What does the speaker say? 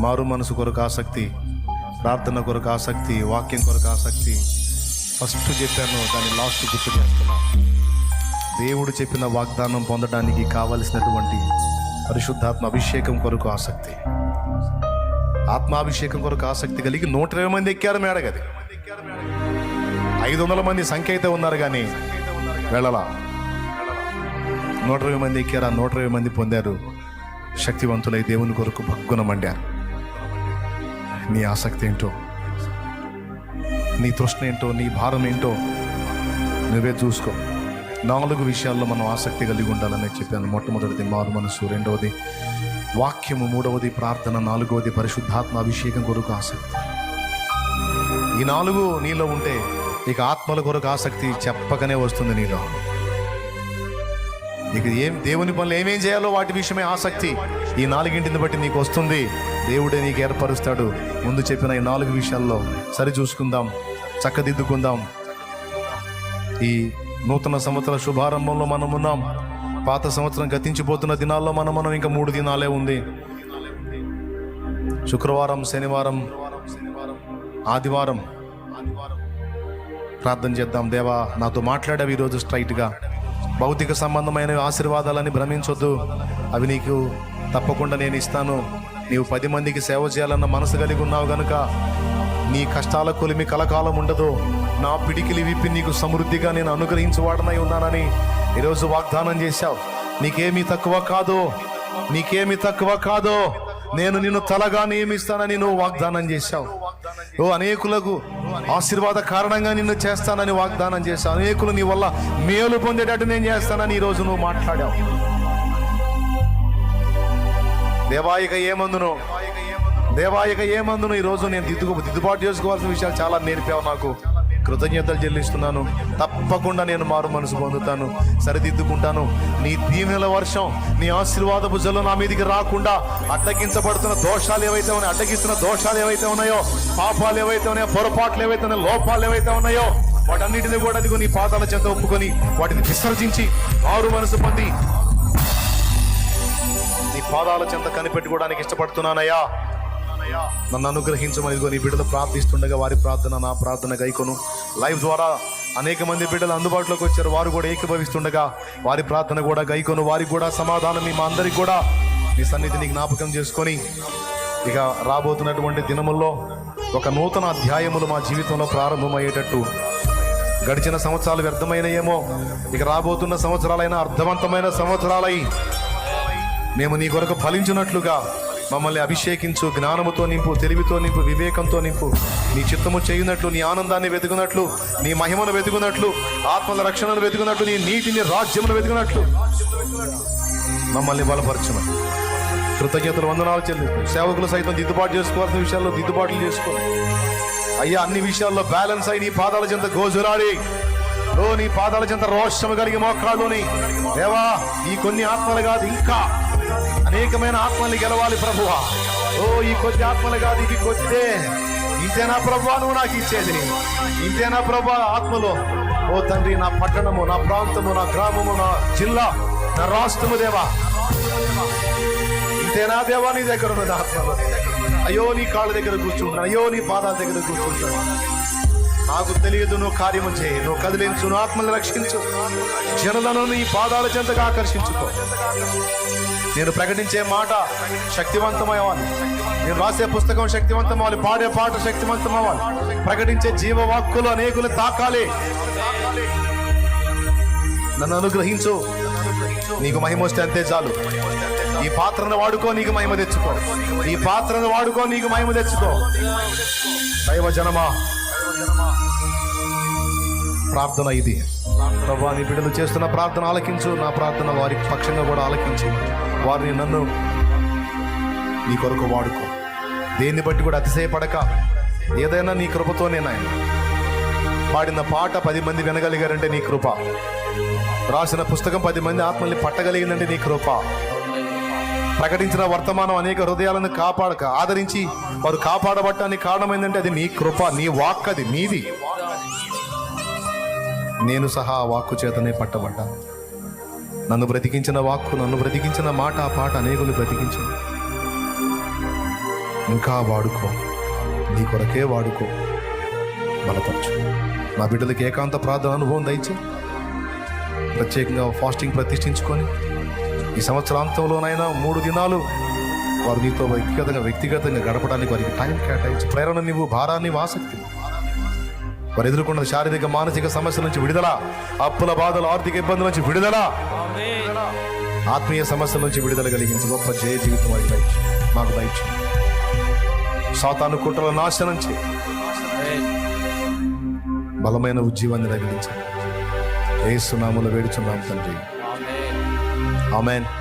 మారు మనసు కొరకు ఆసక్తి ప్రార్థన కొరకు ఆసక్తి వాక్యం కొరకు ఆసక్తి. ఫస్ట్ చెప్పాను దాన్ని లాస్ట్ గుర్తు చేస్తున్నా. దేవుడు చెప్పిన వాగ్దానం పొందడానికి కావలసినటువంటి పరిశుద్ధాత్మ అభిషేకం కొరకు ఆసక్తి. ఆత్మాభిషేకం కొరకు ఆసక్తి కలిగి నూట ఇరవై మంది ఎక్కారు మేడగది. ఐదు వందల మంది సంఖ్య అయితే ఉన్నారు కానీ వెళ్ళలా. నూట ఇరవై మంది ఎక్కారు ఆ నూట ఇరవై మంది పొందారు. శక్తివంతులై దేవుని కొరకు భగ్గున మండారు నీ ఆసక్తి ఏంటో? నీ తృష్ణ ఏంటో? నీ భారం ఏంటో? నువ్వే చూసుకో. నాలుగు విషయాల్లో మనం ఆసక్తి కలిగి ఉండాలని చెప్పాను. మొట్టమొదటిది మారు మనసు రెండవది వాక్యము మూడవది ప్రార్థన నాలుగవది పరిశుద్ధాత్మ అభిషేకం కొరకు ఆసక్తి. ఈ నాలుగు నీలో ఉంటే ఇక ఆత్మల కొరకు ఆసక్తి చెప్పకనే వస్తుంది నీలో. నీకు ఏం దేవుని పనులు ఏమేం చేయాలో వాటి విషయమే ఆసక్తి. ఈ నాలుగింటిని బట్టి నీకు వస్తుంది. దేవుడే నీకు ఏర్పరుస్తాడు. ముందు చెప్పిన ఈ నాలుగు విషయాల్లో సరి చూసుకుందాం. చక్కదిద్దుకుందాం. ఈ నూతన సంవత్సర శుభారంభంలో మనం ఉన్నాం. పాత సంవత్సరం గతించిపోతున్న దినాల్లో మనం మనం ఇంకా మూడు దినాలే ఉంది. శుక్రవారం శనివారం ఆదివారం ప్రార్థన చేద్దాం. దేవా నాతో మాట్లాడావు ఈరోజు స్ట్రైట్గా. భౌతిక సంబంధమైన ఆశీర్వాదాలని భ్రమించొద్దు. అవి నీకు తప్పకుండా నేను ఇస్తాను. నీవు పది మందికి సేవ చేయాలన్న మనసు కలిగి ఉన్నావు గనుక నీ కష్టాల కొలిమి కలకాలం ఉండదు. నా పిడికిలి విప్పి నీకు సమృద్ధిగా నేను అనుగ్రహించవాడనై ఉన్నానని ఈరోజు వాగ్దానం చేశావు. నీకేమీ తక్కువ కాదు. నీకేమీ తక్కువ కాదు. నేను నిన్ను తలగా నియమిస్తానని నువ్వు వాగ్దానం చేశావు. ఓ అనేకులకు ఆశీర్వాద కారణంగా నిన్ను చేస్తానని వాగ్దానం చేశాను అనేకులు నీ వల్ల మేలు పొందేటట్టు నేను చేస్తానని ఈరోజు నువ్వు మాట్లాడావు. దేవాయిక ఏమందును? దేవాయిక ఏమందును? ఈరోజు నేను దిద్దుకు దిద్దుబాటు చేసుకోవాల్సిన విషయాలు చాలా నేర్పావు నాకు. కృతజ్ఞతలు చెల్లిస్తున్నాను. తప్పకుండా నేను మారు మనసు పొందుతాను. సరిదిద్దుకుంటాను. నీ దీవెనల వర్షం నీ ఆశీర్వాదపు జల్లు నా మీదికి రాకుండా అడ్డగించబడుతున్న దోషాలు ఏవైతే ఉన్నాయో అడ్డగిస్తున్న దోషాలు ఏవైతే ఉన్నాయో పాపాలు ఏవైతే ఉన్నాయో పొరపాట్లు ఏవైతే ఉన్నాయో లోపాలు ఏవైతే ఉన్నాయో వాటన్నిటిని కూడా అదిగో నీ పాదాల చెంత ఒప్పుకొని వాటిని విసర్జించి మారు మనసు పొంది. నీ పాదాల చెంత కనిపెట్టుకోవడానికి ఇష్టపడుతున్నానయ్యా. నన్ను అనుగ్రహించమని ఇదిగో నీ బిడ్డలు ప్రార్థిస్తుండగా వారి ప్రార్థన నా ప్రార్థన గైకొను లైవ్ ద్వారా అనేక మంది బిడ్డలు అందుబాటులోకి వచ్చారు. వారు కూడా ఏకీభవిస్తుండగా వారి ప్రార్థన కూడా గైకొను. వారికి కూడా సమాధానం మీ మా అందరికి కూడా మీ సన్నిధిని జ్ఞాపకం చేసుకొని ఇక రాబోతున్నటువంటి దినముల్లో ఒక నూతన అధ్యాయములు మా జీవితంలో ప్రారంభమయ్యేటట్టు గడిచిన సంవత్సరాలు వ్యర్థమైనయేమో ఇక రాబోతున్న సంవత్సరాలైన అర్థవంతమైన సంవత్సరాలై మేము నీ కొరకు ఫలించినట్లుగా మమ్మల్ని అభిషేకించు జ్ఞానముతో నింపు తెలివితో నింపు వివేకంతో నింపు. నీ చిత్తము చేయునట్లు నీ ఆనందాన్ని వెతుకున్నట్లు నీ మహిమను వెతుకున్నట్లు ఆత్మల రక్షణను వెతుకున్నట్లు నీ నీటిని రాజ్యమును వెతుకున్నట్లు మమ్మల్ని బలపరచును కృతజ్ఞతలు వందనాలు చెల్లి. సేవకులు సైతం దిద్దుబాటు చేసుకోవాల్సిన విషయాల్లో దిద్దుబాట్లు చేసుకో. అయ్యా అన్ని విషయాల్లో బ్యాలెన్స్ అయి నీ పాదాల చెంత గోజురాడి ఓ నీ పాదాల చెంత రోషము కలిగి మోకాళ్ళుని. దేవా ఈ కొన్ని ఆత్మలు కాదు ఇంకా. అనేకమైన ఆత్మల్ని గెలవాలి ప్రభువా. ఓ ఈ కొద్ది ఆత్మలు కాదు ఇది కొద్దే. ఇంతేనా ప్రభా నువ్వు నాకు ఇచ్చేది? ఇంతేనా ప్రభా ఆత్మలో? ఓ తండ్రి నా పట్టణము నా ప్రాంతము నా గ్రామము నా జిల్లా నా రాష్ట్రము దేవా. ఇంతేనా దేవా నీ దగ్గర ఉన్నది ఆత్మలో? అయ్యో నీ కాళ్ళ దగ్గర కూర్చుంటాను అయ్యో నీ పాదాల దగ్గర కూర్చుంటాను నాకు తెలియదు నువ్వు కార్యము చేయి. నువ్వు కదిలించు నువ్వు ఆత్మను రక్షించు. జనులను నీ పాదాల చెంతగా ఆకర్షించుకో. నేను ప్రకటించే మాట శక్తివంతమవ్వాలి నేను రాసే పుస్తకం శక్తివంతం అవ్వాలి పాడే పాట శక్తివంతం అవ్వాలి ప్రకటించే జీవవాక్కులు అనేకులు తాకాలి. నన్ను అనుగ్రహించు. నీకు మహిమ వస్తే అంతే చాలు. ఈ పాత్రను వాడుకో నీకు మహిమ తెచ్చుకో. ఈ పాత్రను వాడుకో నీకు మహిమ తెచ్చుకో. దైవ జనమా ప్రార్థన ఇది. ప్రభా నీ బిడ్డలు చేస్తున్న ప్రార్థన ఆలకించు. నా ప్రార్థన వారి పక్షంగా కూడా ఆలకించు. వారిని నన్ను నీ కొరకు వాడుకో. దేన్ని బట్టి కూడా అతిశయపడక. ఏదైనా నీ కృపతోనే నాయన. పాడిన పాట పది మంది వినగలిగారంటే నీ కృప. రాసిన పుస్తకం పది మంది ఆత్మల్ని పట్టగలిగిందంటే నీ కృప. ప్రకటించిన వర్తమానం అనేక హృదయాలను కాపాడక ఆదరించి వారు కాపాడబట్టానికి కారణమైందంటే అది నీ కృప నీ వాక్ అది నీది. నేను సహా ఆ వాక్కు చేతనే పట్టబడ్డాను నన్ను బ్రతికించిన వాక్కు నన్ను బ్రతికించిన మాట ఆ పాట అనేకులు బ్రతికించు. ఇంకా వాడుకో. నీ కొరకే వాడుకో. బలపరచు. నా బిడ్డలకి ఏకాంత ప్రార్థన అనుభవం దయచే. ప్రత్యేకంగా ఫాస్టింగ్ ప్రతిష్ఠించుకొని ఈ సంవత్సరాంతంలోనైనా మూడు దినాలు వారు నీతో వ్యక్తిగతంగా వ్యక్తిగతంగా గడపడానికి వారికి టైం కేటాయించి ప్రేరణ నీవు భారాన్ని ఆసక్తి వారు ఎదుర్కొన్న శారీరక మానసిక సమస్యల నుంచి విడుదల. అప్పుల బాధలు ఆర్థిక ఇబ్బందుల నుంచి విడుదల. ఆత్మీయ సమస్యల నుంచి విడుదల కలిగించి గొప్ప జయ జీవితం వారికి దయచు. మాకు దయచు. సాతాను కుట్రల నాశనం చే బలమైన ఉజ్జీవాన్ని రగిలించండి సునాములు వేడుచున్నాం తండ్రి. Amen.